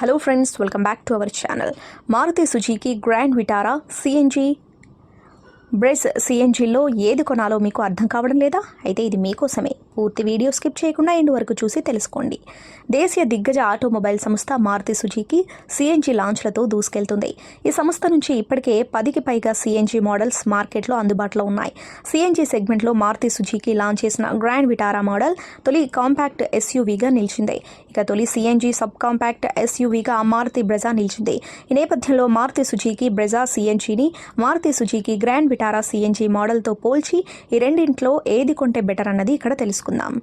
Hello friends welcome back to our channel Maruti Suzuki Grand Vitara CNG Brezza సిఎన్జిలో ఏది కొనాలో మీకు అర్థం కావడం లేదా? అయితే ఇది మీకోసమే. పూర్తి వీడియో స్కిప్ చేయకుండా ఎండ్ వరకు చూసి తెలుసుకోండి. దేశీయ దిగ్గజ ఆటోమొబైల్ సంస్థ మారుతి సుజుకి సిఎన్జి లాంచ్లతో దూసుకెళ్తుంది. ఈ సంస్థ నుంచి ఇప్పటికే పదికి పైగా సిఎన్జి మోడల్స్ మార్కెట్లో అందుబాటులో ఉన్నాయి. సిఎన్జి సెగ్మెంట్లో మారుతి సుజుకి లాంచ్ చేసిన గ్రాండ్ విటారా మోడల్ తొలి కాంపాక్ట్ ఎస్యూవీగా నిలిచింది. ఇక తొలి సిఎన్జి సబ్ కాంపాక్ట్ ఎస్యూవీగా మారుతి బ్రెజా నిలిచింది. ఈ నేపథ్యంలో Maruti Suzuki Brezza సీఎన్జీని Maruti Suzuki Grand Vitara CNG మోడల్తో పోల్చి ఈ రెండింట్లో ఏది కొంటే బెటర్ అన్నది ఇక్కడ Vietnam.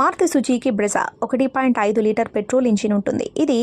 మారుతి సుజీకి బ్రెజా ఒకటి పాయింట్ ఐదు లీటర్ పెట్రోల్ ఇంజిన్ ఉంటుంది. ఇది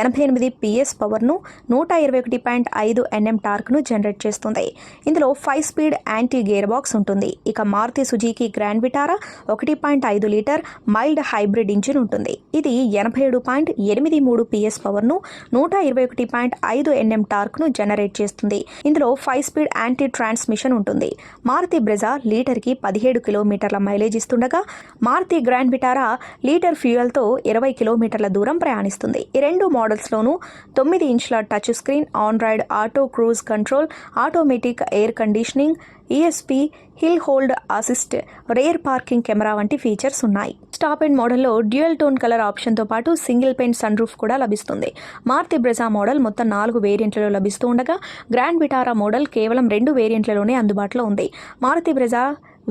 ఎనభై ఎనిమిది పిఎస్ పవర్ను నూట ఇరవై ఒకటి పాయింట్ ఐదు ఎన్ఎం టార్క్ను జనరేట్ చేస్తుంది. ఇందులో ఫైవ్ స్పీడ్ యాంటీ గేర్ బాక్స్ ఉంటుంది. ఇక మారుతి సుజుకి గ్రాండ్ విటారా ఒకటి పాయింట్ ఐదు లీటర్ మైల్డ్ హైబ్రిడ్ ఇంజిన్ ఉంటుంది. ఇది ఎనభై ఏడు పాయింట్ ఎనిమిది మూడు పిఎస్ పవర్ను నూట ఇరవై ఒకటి పాయింట్ ఐదు ఎన్ఎం టార్క్ను జనరేట్ చేస్తుంది. ఇందులో ఫైవ్ స్పీడ్ యాంటీ ట్రాన్స్మిషన్ ఉంటుంది. మారుతి బ్రెజా లీటర్కి పదిహేడు కిలోమీటర్ల మైలేజ్ ఇస్తుండగా మారుతి గ్రాండ్ విటారా లీటర్ ఫ్యూయల్తో ఇరవై కిలోమీటర్ల దూరం ప్రయాణిస్తుంది. ఈ రెండు మోడల్స్లోనూ తొమ్మిది ఇంచుల touch screen Android auto cruise control automatic air conditioning ESP hill hold assist rear parking camera వంటి ఫీచర్స్ ఉన్నాయి. స్టాప్ అండ్ మోడల్లో డ్యూయల్ టోన్ కలర్ ఆప్షన్తో పాటు సింగిల్ పెయింట్ సన్ రూఫ్ కూడా లభిస్తుంది. మారుతి బ్రెజా మోడల్ మొత్తం నాలుగు వేరియంట్లలో లభిస్తూ ఉండగా గ్రాండ్ విటారా మోడల్ కేవలం రెండు వేరియంట్లలోనే అందుబాటులో ఉంది. మారుతి బ్రెజా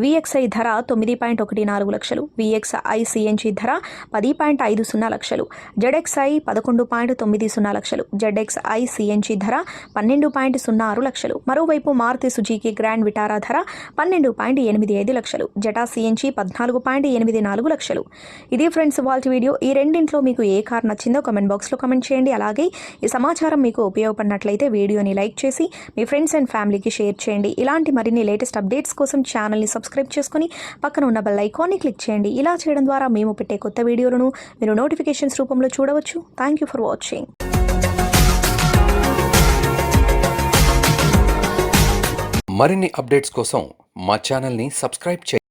విఎక్స్ఐ ధర తొమ్మిది పాయింట్ ఒకటి నాలుగు లక్షలు విఎక్స్ఐ సిఎన్జి ధర పది పాయింట్ ఐదు సున్నా లక్షలు జెడ్ఎక్స్ఐ పదకొండు పాయింట్ తొమ్మిది సున్నా లక్షలు జెడ్ఎక్స్ఐ సిఎన్జి ధర పన్నెండు పాయింట్ సున్నా ఆరు లక్షలు. మరోవైపు మారుతి సుజుకి గ్రాండ్ విటారా ధర పన్నెండు పాయింట్ ఎనిమిది ఐదు లక్షలు జటా సిఎన్జి పద్నాలుగు పాయింట్ ఎనిమిది నాలుగు లక్షలు. ఇది ఫ్రెండ్స్ వాల్ట్ వీడియో. ఈ రెండింట్లో మీకు ఏ కార్ నచ్చిందో కమెంట్ బాక్స్లో కమెంట్ చేయండి. అలాగే ఈ సమాచారం మీకు ఉపయోగపడినట్లయితే వీడియోని లైక్ చేసి మీ ఫ్రెండ్స్ అండ్ ఫ్యామిలీకి షేర్ చేయండి. ఇలాంటి మరిన్ని లేటెస్ట్ అప్డేట్స్ కోసం ఛానల్ని సబ్స్క్రైబ్ చేసుకుని పక్కన ఉన్న బెల్ ఐకాన్ని క్లిక్ చేయండి. ఇలా చేయడం ద్వారా మేము పెట్టే కొత్త వీడియోలను మీరు నోటిఫికేషన్స్ రూపంలో చూడవచ్చు. థ్యాంక్ యూ ఫర్ వాచింగ్ మరిన్ని అప్డేట్స్ కోసం మా ఛానల్ని సబ్స్క్రైబ్ చేయండి.